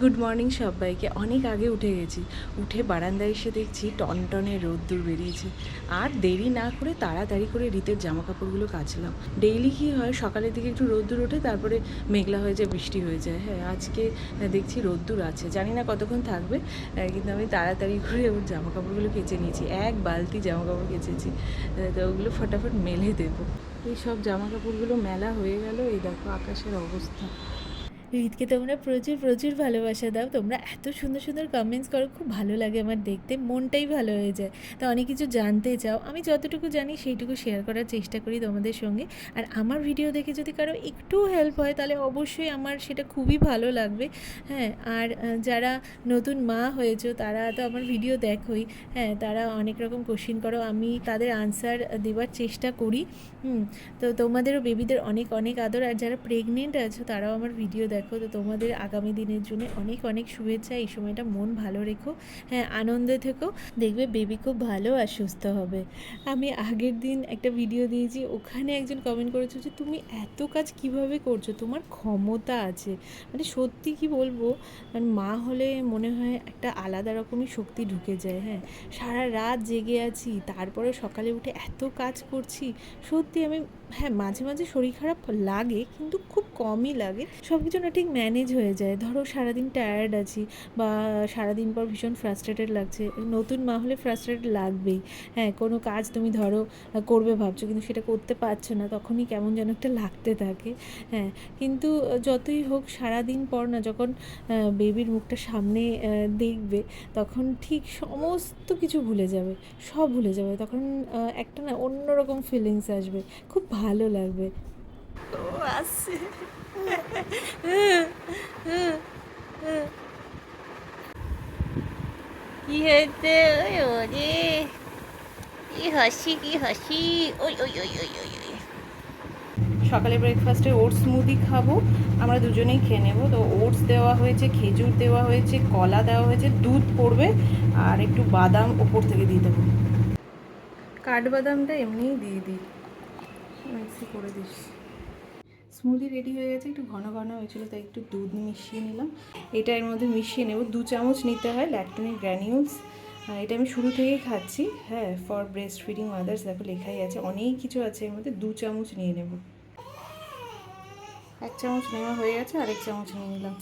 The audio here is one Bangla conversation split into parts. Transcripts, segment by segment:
গুড মর্নিং সবাইকে। অনেক আগে উঠে গেছি। উঠে বারান্দায় এসে দেখছি টনটনে রোদ্দুর বেরিয়েছে। আর দেরি না করে তাড়াতাড়ি করে রীতের জামা কাপড়গুলো কাচলাম। ডেইলি কী হয়, সকালের দিকে একটু রোদ্দুর ওঠে, তারপরে মেঘলা হয়ে যায়, বৃষ্টি হয়ে যায়। হ্যাঁ আজকে দেখছি রোদ্দুর আছে। জানি না কতক্ষণ থাকবে কিন্তু আমি তাড়াতাড়ি করে ওর জামা কাপড়গুলো কেচে নিয়েছি। এক বালতি জামা কাপড় কেচেছি তো ওগুলো ফটাফট মেলে দেবো। এই সব জামা কাপড়গুলো মেলা হয়ে গেল। এই দেখো আকাশের অবস্থা। রিতকে তোমরা প্রচুর প্রচুর ভালোবাসা দাও। তোমরা এত সুন্দর সুন্দর কমেন্টস করো, খুব ভালো লাগে আমার দেখতে, মনটাই ভালো হয়ে যায়। তো অনেক কিছু জানতে চাও, আমি যতটুকু জানি সেইটুকু শেয়ার করার চেষ্টা করি তোমাদের সঙ্গে। আর আমার ভিডিও দেখে যদি কারও একটু হেল্প হয়, তাহলে অবশ্যই আমার সেটা খুবই ভালো লাগবে। হ্যাঁ আর যারা নতুন মা হয়েছো, তারা তো আমার ভিডিও দেখোই। হ্যাঁ তারা অনেক রকম কোশ্চিন করো, আমি তাদের আনসার দেওয়ার চেষ্টা করি। হুম, তো তোমাদেরও বেবিদের অনেক অনেক আদর। আর যারা প্রেগনেন্ট আছো, তারাও আমার ভিডিও দেখো, তো তোমাদের আগামী দিনের জন্য অনেক অনেক শুভেচ্ছা। এই সময়টা মন ভালো রেখো। হ্যাঁ আনন্দে থেকো। দেখবে বেবি খুব ভালো আর সুস্থ হবে। আমি আগের দিন একটা ভিডিও দিয়েছি, ওখানে একজন কমেন্ট করেছে যে, তুমি এত কাজ কীভাবে করছ? তোমার ক্ষমতা আছে। মানে সত্যি কি বলব? মানে মা হলে মনে হয় একটা আলাদা রকমই শক্তি ঢুকে যায় হ্যাঁ। সারা রাত জেগে আছি তারপরে সকালে উঠে এত কাজ করছি। সত্যি আমি হ্যাঁ মাঝে মাঝে শরীর খারাপ লাগে, কিন্তু খুব কমই লাগে। সব কিছু না ঠিক ম্যানেজ হয়ে যায়। ধরো সারাদিন টায়ার্ড আছি বা সারাদিন পর ভীষণ ফ্রাস্ট্রেটেড লাগছে। নতুন মা হলে ফ্রাস্ট্রেটেড লাগবেই। হ্যাঁ কোনো কাজ তুমি ধরো করবে ভাবছ কিন্তু সেটা করতে পারছ না, তখনই কেমন যেন একটা লাগতে থাকে। হ্যাঁ কিন্তু যতই হোক সারাদিন পর না যখন বেবির মুখটা সামনে দেখবে, তখন ঠিক সমস্ত কিছু ভুলে যাবে। সব ভুলে যাবে। তখন একটা না অন্যরকম ফিলিংস আসবে। খুব ভালো লাগবে। আসছে। কি হয়েছে? ওই ওরে। কি হাসি কি হাসি। ওই ওই ওই ওই ওই সকালে ব্রেকফাস্টে ওটস স্মুদি খাব। আমরা দুজনেই খেয়ে নেব। তো ওটস দেওয়া হয়েছে, খেজুর দেওয়া হয়েছে, কলা দেওয়া হয়েছে, দুধ পড়বে, আর একটু বাদাম ওপর থেকে দিয়ে দেবো। কাঠবাদামটা এমনিই দিয়ে দিই। মিক্সি করে দিস। স্মুদি রেডি হয়ে গেছে, একটু ঘন ঘন হয়েছিল, তাই একটু দুধ মিশিয়ে নিলাম। এটা এর মধ্যে মিশিয়ে নেব, দু চামচ নিতে হয় ল্যাকটোনিক গ্র্যানিউলস এটা আমি শুরু থেকেই খাচ্ছি হ্যাঁ ফর ব্রেস্ট ফিডিং মাদার্স দেখো লেখাই আছে, অনেক কিছু আছে এর মধ্যে, দু চামচ নিয়ে নেব। এক চামচ নেওয়া হয়ে গেছে, আরেক চামচ নিয়ে নিলাম।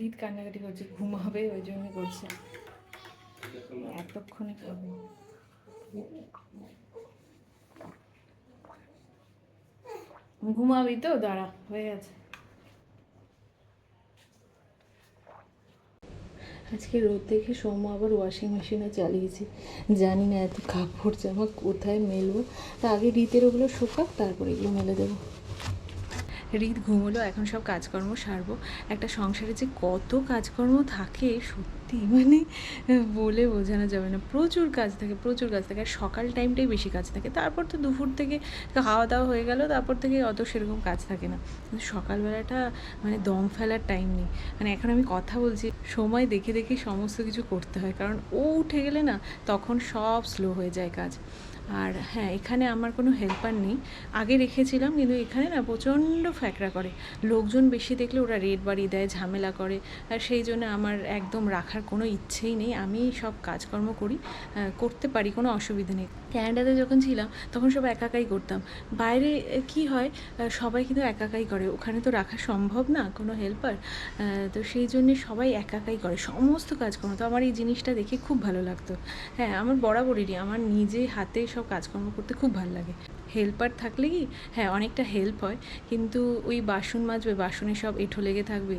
রিত কান্নাকাটি করছে ঘুমাবে ওই জন্য করছে। এতক্ষণে খাব। ঘুমাবি তো দাঁড়া হয়ে গেছে। আজকে রোদ দেখে সৌম্য আবার ওয়াশিং মেশিনে চালিয়েছি। জানি না এত কাপড় জামা কোথায় মেলবো। তা আগে রীতের ওগুলো শোকাক তারপরে এগুলো মেলে দেবো। রীত ঘুমোলো এখন সব কাজকর্ম সারবো। একটা সংসারে যে কত কাজকর্ম থাকে সত্যি মানে বলে বোঝানো যাবে না। প্রচুর কাজ থাকে, প্রচুর কাজ থাকে। আর সকাল টাইমটাই বেশি কাজ থাকে। তারপর তো দুপুর থেকে খাওয়া দাওয়া হয়ে গেল, তারপর থেকে অত সেরকম কাজ থাকে না। কিন্তু সকালবেলাটা মানে দম ফেলার টাইম নেই। মানে এখন আমি কথা বলছি, সময় দেখে দেখে সমস্ত কিছু করতে হয়। কারণ ও উঠে গেলে না, তখন সব স্লো হয়ে যায় কাজ। আর হ্যাঁ এখানে আমার কোনো হেল্পার নেই। আগে রেখেছিলাম, কিন্তু এখানে না প্রচণ্ড ফ্যাকরা করে। লোকজন বেশি দেখলে ওরা রেট বাড়িয়ে দেয়, ঝামেলা করে। আর সেই জন্য আমার একদম রাখার কোনো ইচ্ছেই নেই। আমি সব কাজকর্ম করি করতে পারি, কোনো অসুবিধা নেই। ক্যানাডাতে যখন ছিলাম, তখন সব একাকাই করতাম। বাইরে কি হয় সবাই কিন্তু একাকাই করে। ওখানে তো রাখা সম্ভব না, কোনো হেল্পার তো সেই জন্যে সবাই একাকাই করে, সমস্ত কাজকর্ম। তো আমার এই জিনিসটা দেখে খুব ভালো লাগতো। হ্যাঁ আমার বরাবরেরই। আমার নিজে হাতে সব কাজকর্ম করতে খুব ভালো লাগে। হেল্পার থাকলে কি হ্যাঁ অনেকটা হেল্প হয়, কিন্তু ওই বাসন মাজবে, বাসনে সব এঁঠো লেগে থাকবে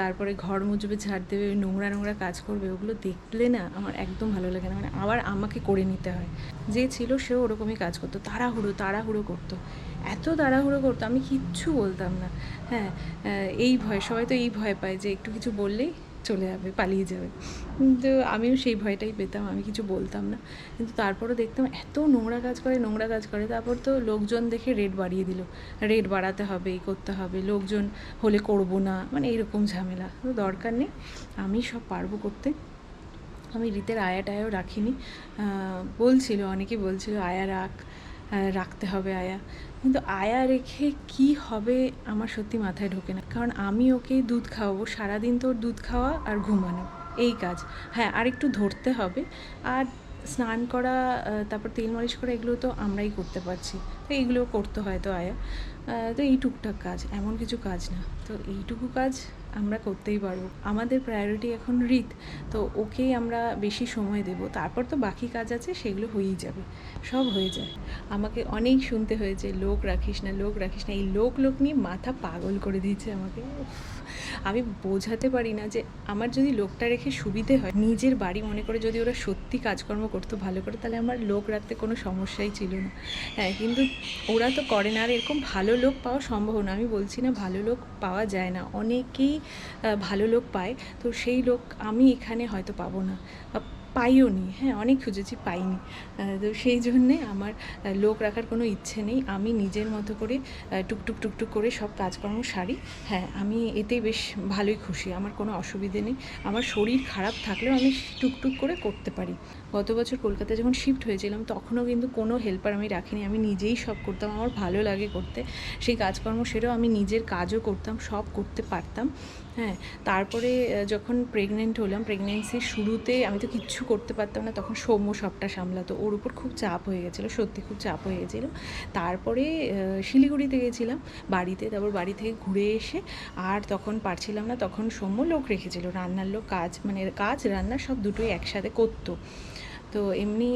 তারপরে ঘর মুছবে ঝাড় দেবে, নোংরা নোংরা কাজ করবে, ওগুলো দেখলে না আমার একদম ভালো লাগে না মানে আবার আমাকে করে নিতে হয়। যে ছিল সেও ওরকমই কাজ করতো, তাড়াহুড়ো তাড়াহুড়ো করতো। এত তাড়াহুড়ো করতো, আমি কিচ্ছু বলতাম না। হ্যাঁ এই ভয়, সবাই তো এই ভয় পায় যে একটু কিছু বললেই চলে যাবে, পালিয়ে যাবে। কিন্তু আমিও সেই ভয়টাই পেতাম, আমি কিছু বলতাম না। কিন্তু তারপরও দেখতাম এত নোংরা কাজ করে, নোংরা কাজ করে, তারপর তো লোকজন দেখে রেট বাড়িয়ে দিল। রেট বাড়াতে হবে এই করতে হবে, লোকজন হলে করব না মানে এরকম ঝামেলা। তো দরকার নেই, আমি সব পারব করতে। আমি রীতের আয়া টায়াও রাখিনি বলছিল অনেকে বলছিল, আয়া রাখ রাখতে হবে আয়া। কিন্তু আয়া রেখে কি হবে আমার সত্যি মাথায় ঢোকে না। কারণ আমি ওকে দুধ খাওয়াবো, সারাদিন তোর দুধ খাওয়া আর ঘুমানো, এই কাজ। হ্যাঁ আর একটু ধরতে হবে। আর স্নান করা তারপর তেল মালিশ করা, এগুলো তো আমরাই করতে পারছি। তো এইগুলো করতে হয় তো আয়া। তো এই টুকটাক কাজ, এমন কিছু কাজ না। তো এইটুকু কাজ আমরা করতেই পারব। আমাদের প্রায়োরিটি এখন রিত। তো ওকেই আমরা বেশি সময় দেব। তারপর তো বাকি কাজ আছে, সেগুলো হয়েই যাবে। সব হয়ে যায়। আমাকে অনেক শুনতে হয়েছে, লোক রাখিস না, লোক রাখিস না। এই লোক লোক নিয়ে মাথা পাগল করে দিয়েছে আমাকে। আমি বোঝাতে পারি না যে আমার যদি লোকটা রেখে সুবিধে হয়, নিজের বাড়ি মনে করে যদি ওরা সত্যি কাজকর্ম করতো, ভালো করে, তাহলে আমার লোক রাখতে কোনো সমস্যাই ছিল না। হ্যাঁ কিন্তু ওরা তো করে না, আর এরকম ভালো লোক পাওয়া সম্ভব না। আমি বলছি না ভালো লোক পাওয়া যায় না, অনেকেই ভালো লোক পায়। তো সেই লোক আমি এখানে হয়তো পাবো না। পাইও নি হ্যাঁ অনেক খুঁজেছি পাইনি। তো সেই জন্যে আমার লোক রাখার কোনো ইচ্ছে নেই। আমি নিজের মতো করে টুকটুক টুকটুক করে সব কাজকর্ম সারি। হ্যাঁ আমি এতে বেশ ভালোই খুশি। আমার কোনো অসুবিধে নেই। আমার শরীর খারাপ থাকলেও আমি টুকটুক করে করতে পারি। গত বছর কলকাতায় যখন শিফট হয়েছিলাম, তখনও কিন্তু কোনো হেল্পার আমি রাখিনি। আমি নিজেই সব করতাম। আমার ভালো লাগে করতে। সেই কাজকর্ম সেরেও আমি নিজের কাজও করতাম, সব করতে পারতাম। হ্যাঁ তারপরে যখন প্রেগনেন্ট হলাম প্রেগনেন্সির শুরুতে আমি তো কিচ্ছু করতে পারতাম না, তখন সৌম্য সবটা সামলাতো। ওর উপর খুব চাপ হয়ে গেছিল, সত্যি খুব চাপ হয়ে গেছিল। তারপরে শিলিগুড়িতে গেছিলাম, বাড়িতে, তারপর বাড়ি থেকে ঘুরে এসে আর তখন পারছিলাম না, তখন সৌম্য লোক রেখেছিল। রান্নার লোক, কাজ মানে কাজ, রান্না সব দুটোই একসাথে করতো। তো এমনি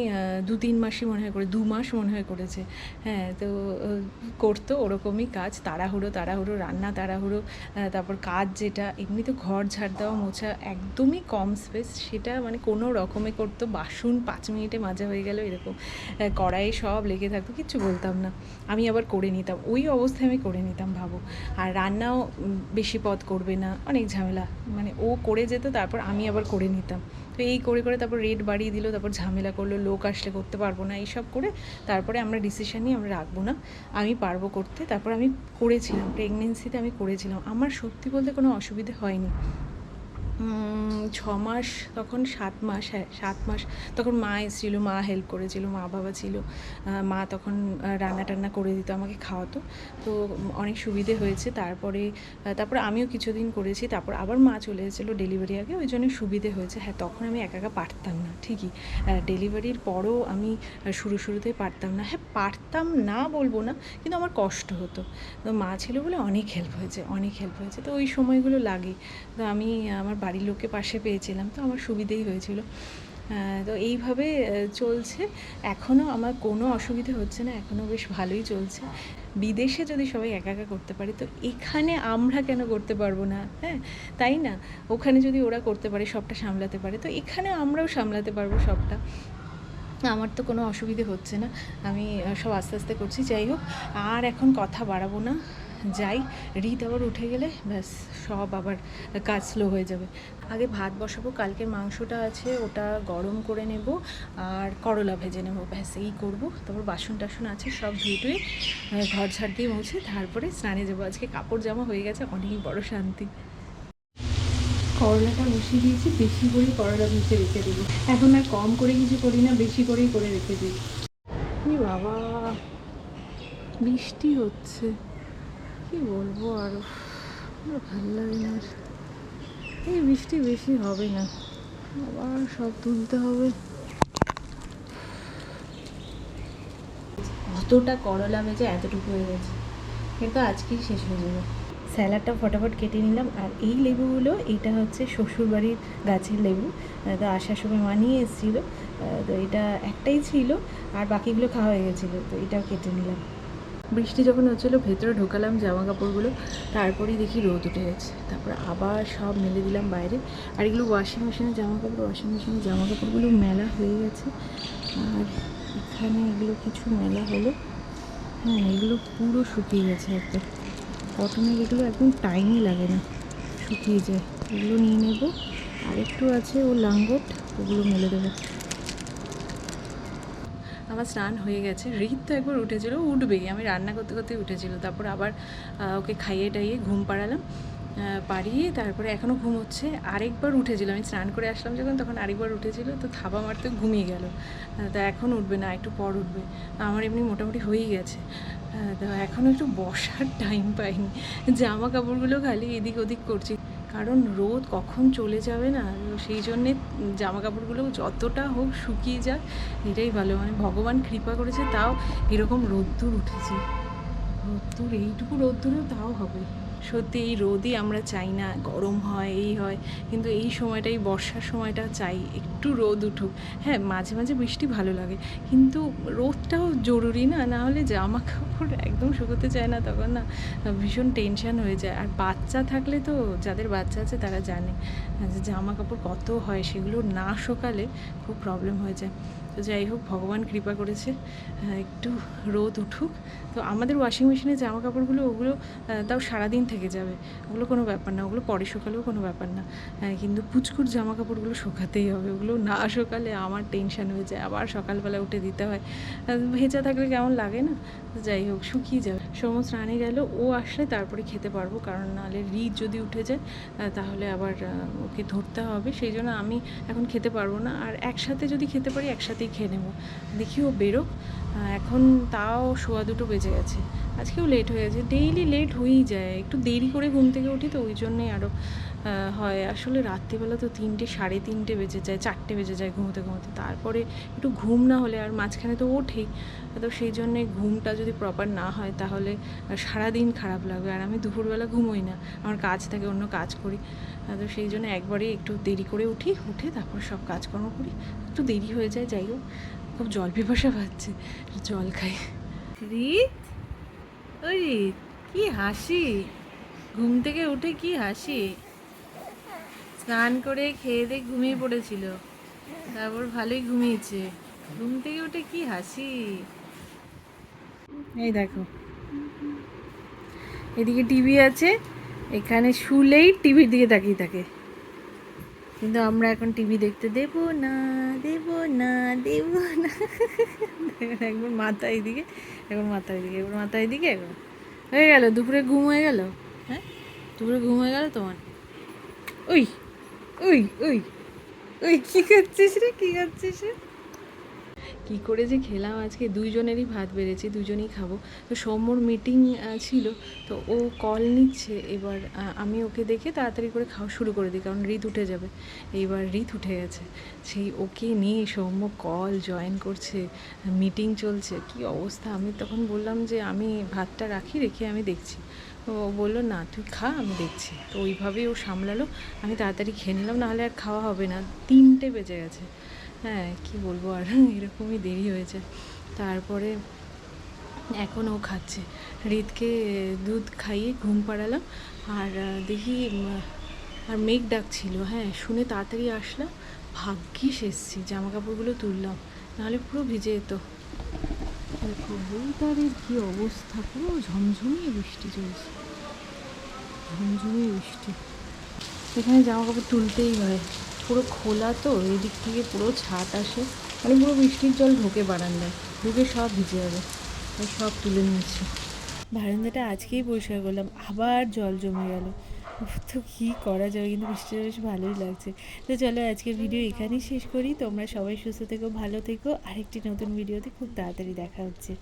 দু তিন মাসই মনে হয় করে দু মাস মনে হয় করেছে। হ্যাঁ তো করতো ওরকমই কাজ, তাড়াহুড়ো তাড়াহুড়ো, রান্না তাড়াহুড়ো তারপর কাজ যেটা, এমনি তো ঘর ঝাড় দেওয়া, মোছা একদমই কম স্পেস সেটা মানে কোনো রকমে করতো, বাসন পাঁচ মিনিটে মাজা হয়ে গেল এরকম। কড়াইয়ে সব লেগে থাকতো, কিচ্ছু বলতাম না। আমি আবার করে নিতাম, ওই অবস্থায় আমি করে নিতাম, ভাবো। আর রান্নাও বেশি পদ করবে না, অনেক ঝামেলা। মানে ও করে যেত, তারপর আমি আবার করে নিতাম। তো এই করে করে তারপর রেট বাড়িয়ে দিল, তারপর ঝামেলা করল, লোক আসলে করতে পারব না, এইসব করে তারপরে আমরা ডিসিশান নিয়ে আমরা রাখব না। আমি পারব করতে। তারপর আমি করেছিলাম প্রেগনেন্সিতে আমি করেছিলাম। আমার সত্যি বলতে কোনো অসুবিধে হয়নি। ছ মাস, তখন সাত মাস হ্যাঁ সাত মাস। তখন মা এসেছিল, মা হেল্প করেছিল, মা বাবা ছিল। মা তখন রান্না টান্না করে দিত, আমাকে খাওয়াতো। তো অনেক সুবিধে হয়েছে। তারপরে তারপরে আমিও কিছুদিন করেছি। তারপর আবার মা চলে এসেছিল ডেলিভারি আগে। ওই জন্য সুবিধে হয়েছে। হ্যাঁ তখন আমি একা একা পারতাম না, ঠিকই। ডেলিভারির পরও আমি শুরু শুরুতেই পারতাম না। হ্যাঁ পারতাম না বলব না, কিন্তু আমার কষ্ট হতো। তো মা ছিল বলে অনেক হেল্প হয়েছে, অনেক হেল্প হয়েছে। তো ওই সময়গুলো লাগে। তো আমি, আমার বাড়ির লোককে পাশে পেয়েছিলাম, তো আমার সুবিধেই হয়েছিল। তো এইভাবে চলছে। এখনও আমার কোনো অসুবিধে হচ্ছে না এখনও বেশ ভালোই চলছে। বিদেশে যদি সবাই একা একা করতে পারে, তো এখানে আমরা কেন করতে পারব না? হ্যাঁ তাই না? ওখানে যদি ওরা করতে পারে, সবটা সামলাতে পারে, তো এখানে আমরাও সামলাতে পারব সবটা। আমার তো কোনো অসুবিধে হচ্ছে না। আমি সব আস্তে আস্তে করছি। যাই হোক, আর এখন কথা বাড়াবো না। যাই, রিত আবার উঠে গেলে ব্যাস সব আবার কাজ স্লো হয়ে যাবে। আগে ভাত বসাবো কালকের মাংসটা আছে, ওটা গরম করে নেব আর করলা ভেজে নেব, ব্যাস এই করব। তারপর বাসন টাসন আছে, সব ধুয়ে টুয়ে ঘর ঝাড় দিয়ে মুছে তারপরে স্নানে যাব। আজকে কাপড় জামা হয়ে গেছে, অনেক বড় শান্তি। করলাটা বসিয়ে দিয়েছি, বেশি করে করলা ভেজে রেখে দেবো। এখন আর কম করে কিছু করি না, বেশি করেই করে রেখে দিই। বাবা, বৃষ্টি হচ্ছে। কি বলব আরও? ভালো লাগে না এই বৃষ্টি বেশি হবে না। আবার সব তুলতে হবে। অতটা করলা ভেজে এতটুকু হয়ে গেছে। কিন্তু আজকেই শেষ হয়ে যাবে। স্যালাডটা ফটাফট কেটে নিলাম। আর এই লেবুগুলো, এটা হচ্ছে শ্বশুরবাড়ির গাছের লেবু। তো আসার সময় মা নিয়ে এসেছিল। তো এটা একটাই ছিল। আর বাকিগুলো খাওয়া হয়ে গেছিল। তো এটাও কেটে নিলাম। বৃষ্টি যখন হচ্ছিল, ভেতরে ঢোকালাম জামা কাপড়গুলো তারপরেই দেখি রোদ উঠে গেছে। তারপর আবার সব মেলে দিলাম বাইরে। আর এগুলো ওয়াশিং মেশিনে জামা কাপড় ওয়াশিং মেশিনে জামা কাপড়গুলো মেলা হয়ে গেছে। আর এখানে এগুলো কিছু মেলা হলো। হ্যাঁ এগুলো পুরো শুকিয়ে গেছে একদম। কটনের এগুলো একদম টাইমই লাগে না, শুকিয়ে যায়। এগুলো নিয়ে নেব। আর একটু আছে ও লাঙ্গট, ওগুলো মেলে দেবো। আমার স্নান হয়ে গেছে। রিত তো একবার উঠেছিল, উঠবেই। আমি রান্না করতে করতে উঠেছিল। তারপর আবার ওকে খাইয়ে টাইয়ে ঘুম পাড়ালাম। পাড়িয়ে তারপরে এখনও ঘুম হচ্ছে। আরেকবার উঠেছিল। আমি স্নান করে আসলাম যখন, তখন আরেকবার উঠেছিল। তো থাবা মারতে ঘুমিয়ে গেল। তা এখন উঠবে না, একটু পর উঠবে। আমার এমনি মোটামুটি হয়েই গেছে। তো এখনও একটু বসার টাইম পাইনি। জামা কাপড়গুলো খালি এদিক ওদিক করছি। কারণ রোদ কখন চলে যাবে না? সেই জন্যে জামা কাপড়গুলো যতটা হোক শুকিয়ে যাক, এটাই ভালো। মানে ভগবান কৃপা করেছে, তাও এরকম রোদ্দুর উঠেছে। রোদ্দুর, এইটুকু রোদ্দুরেও তাও হবে। সত্যি এই রোদই আমরা চাই না, গরম হয়, এই হয়, কিন্তু এই সময়টাই, বর্ষার সময়টা চাই, একটু রোদ উঠুক। হ্যাঁ মাঝে মাঝে বৃষ্টি ভালো লাগে, কিন্তু রোদটাও জরুরি না না হলে জামা কাপড় একদম শুকোতে চায় না, তখন না ভীষণ টেনশন হয়ে যায়। আর বাচ্চা থাকলে তো, যাদের বাচ্চা আছে তারা জানে, যে জামা কাপড় কত হয়, সেগুলো না শোকালে খুব প্রবলেম হয়ে যায়। তো যাই হোক, ভগবান কৃপা করেছে একটু রোদ উঠুক। তো আমাদের ওয়াশিং মেশিনে জামা কাপড়গুলো ওগুলো তাও সারাদিন থেকে যাবে। ওগুলো কোনো ব্যাপার না, ওগুলো পরে শোকালেও কোনো ব্যাপার না। কিন্তু পুচকুর জামা কাপড়গুলো শোকাতেই হবে, ওগুলো না শোকালে আমার টেনশান হয়ে যায়। আবার সকালবেলা উঠে দিতে হয়। ভেজা থাকলে কেমন লাগে না? যাই হোক, শুকিয়ে যাবে। সমস্ত রানে গেল, ও আসলে তারপরে খেতে পারব, কারণ নাহলে রিদ যদি উঠে যায় তাহলে আবার ওকে ধরতে হবে। সেই জন্য আমি এখন খেতে পারব না। আর একসাথে যদি খেতে পারি খেয়ে নেব। দেখি ও বেরোক। এখন তাও শোয়া দুটো বেজে গেছে। আজকেও লেট হয়ে গেছে। ডেইলি লেট হয়েই যায়। একটু দেরি করে ঘুম থেকে উঠি তো ওই জন্যেই আরও হয়। আসলে রাত্রিবেলা তো তিনটে, সাড়ে তিনটে বেজে যায়, চারটে বেজে যায় ঘুমোতে ঘুমোতে। তারপরে একটু ঘুম না হলে আর মাঝখানে তো ওঠেই। তো সেই জন্যে ঘুমটা যদি প্রপার না হয় তাহলে সারাদিন খারাপ লাগবে। আর আমি দুপুরবেলা ঘুমোই না। আমার কাজ থাকে, অন্য কাজ করি। তো সেই জন্য একবারে একটু দেরি করে উঠি, উঠে তারপর সব কাজকর্ম করি। একটু দেরি হয়ে যায়, যাই হোক। খুব জল পিপাসা পাচ্ছে। জল খাই। রিত? ওই, কি হাসি? ঘুম থেকে উঠে কি হাসি? স্নান করে খেয়ে দিয়ে ঘুমিয়ে পড়েছিল। তারপর ভালোই ঘুমিয়েছে। ঘুম থেকে উঠে কি হাসি? এই দেখো। এদিকে টিভি আছে, এখানে শুলেই টিভির দিকে তাকিয়ে থাকে। কিন্তু আমরা এখন টিভি দেখতে দেব না দেব না দেব না। একবার মাথা এদিকে এখন মাথা এদিকে, একবার মাথা এদিকে এখন হয়ে গেল, দুপুরে ঘুম হয়ে গেল? হ্যাঁ? দুপুরে ঘুম হয়ে গেল তোমার? ওই ওই ওই ওই, কী করছিস রে, কী করছিস রে? কি করে যে খেলাম? আজকে দুইজনেরই ভাত বেড়েছে দুজনেই খাব। তো সৌম্যর মিটিং ছিল। তো ও কল নিচ্ছে। এবার আমি ওকে দেখে তাড়াতাড়ি করে খাওয়া শুরু করে দিই, কারণ রিত উঠে যাবে। এইবার রিত উঠে গেছে। সেই ওকে নিয়ে সৌম্য কল জয়েন করছে মিটিং চলছে। কি অবস্থা? আমি তখন বললাম যে, আমি ভাতটা রাখি, রেখে আমি দেখছি। ও বলল, না, তুই খা, আমি দেখছি। তো ওইভাবেই ও সামলালো। আমি তাড়াতাড়ি খেয়ে নিলাম, নাহলে আর খাওয়া হবে না। তিনটে বেজে গেছে। হ্যাঁ কি বলব আর? এরকমই দেরি হয়েছে। তারপরে এখন ও খাচ্ছে। রিতকে দুধ খাইয়ে ঘুম পাড়ালাম। আর দেখি আর মেঘ ডাকছিল। হ্যাঁ শুনে তাড়াতাড়ি আসলাম ভাগ্যিস এসছি জামা কাপড়গুলো তুললাম। নাহলে পুরো ভিজে যেত। দেখো ওয়েদারের কী অবস্থা? পুরো ঝমঝমিয়ে বৃষ্টি চলছে। ঝমঝমিয়ে বৃষ্টি। এখানে জামা কাপড় তুলতেই হয়। পুরো খোলা তো, এদিক থেকে পুরো ছাদ আসে। মানে পুরো বৃষ্টির জল ঢোকে বারান্দায়। ঢুকে সব ভিজে যাবে। সব তুলে নিয়েছি। বারান্দাটা আজকেই পরিষ্কার করলাম। আবার জল জমে গেল। তো কী করা যাবে? কিন্তু বৃষ্টিটা বেশ ভালোই লাগছে। তো চলো আজকের ভিডিও এখানেই শেষ করি। তোমরা সবাই সুস্থ থেকো, ভালো থেকো। আরেকটি নতুন ভিডিওতে খুব তাড়াতাড়ি দেখা হচ্ছে।